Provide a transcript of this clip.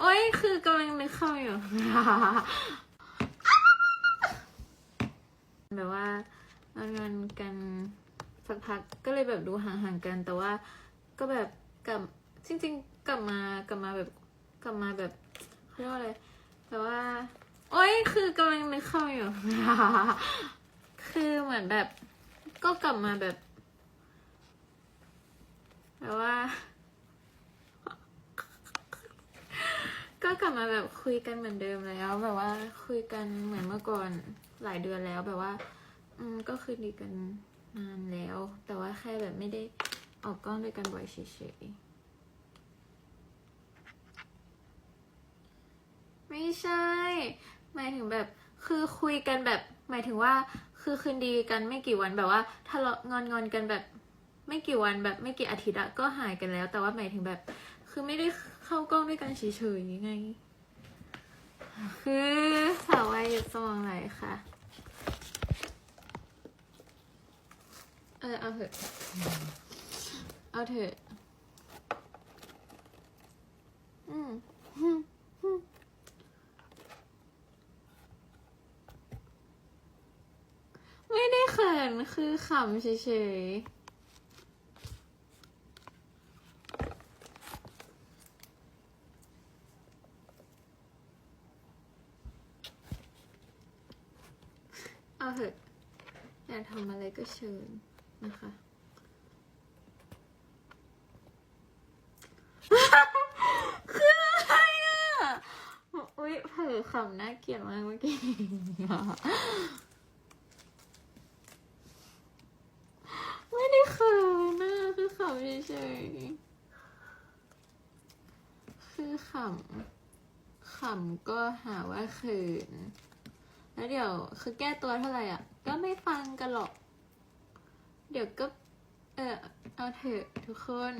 โอ้ยคือกำลังนึกเข้าอยู่แบบว่าเรางอนกันสักพักก็เลยแบบดูห่างๆกัน แต่ว่าก็แบบกลับจริง ๆ กลับมากลับมาแบบกลับมาแบบเขาเรียกว่าอะไรแต่ว่า โอ้ยคือกำลังนึกเข้าอยู่คือเหมือนแบบ ก็กลับมาแบบแบบว่า ก็กลับมาแบบคุยกันเหมือนเดิมแล้ว แบบว่าคุยกันเหมือนเมื่อก่อนหลายเดือนแล้วแบบว่า อืมก็คือดีกันนานแล้ว แต่ว่าแค่แบบไม่ได้ออกกล้องด้วยกันบ่อยเฉยๆไม่ใช่หมายถึงแบบคือคุยกันแบบ หมายถึงว่าคือคืนดีกันไม่กี่วันแบบว่าทะเลาะงอนงอนกันแบบ ไม่กี่วันแบบไม่กี่อาทิตย์อะก็หายกันแล้ว แต่ว่าหมายถึงแบบ คือไม่ได้เข้ากล้องด้วยกันเฉยๆไง คือสาววัยสมองไหลค่ะ เออเอาเถอะเอาเถอะอืมอืมอืมไม่ได้เขินคือขำเฉยๆ เถอะอยากทำอะไรก็เชิญนะคะ คืออะไรอะ อุ๊ยเผลอขำน่าเกลียดมากเมื่อกี้ไม่ได้เขินนะคือขำเฉยๆคือขำขำก็หาว่าเขิน แล้วเดี๋ยวคือแก้ตัวเท่าไหร่อะ ก็ไม่ฟังกันหรอก เดี๋ยวก็ เออเอาเถอะทุกคน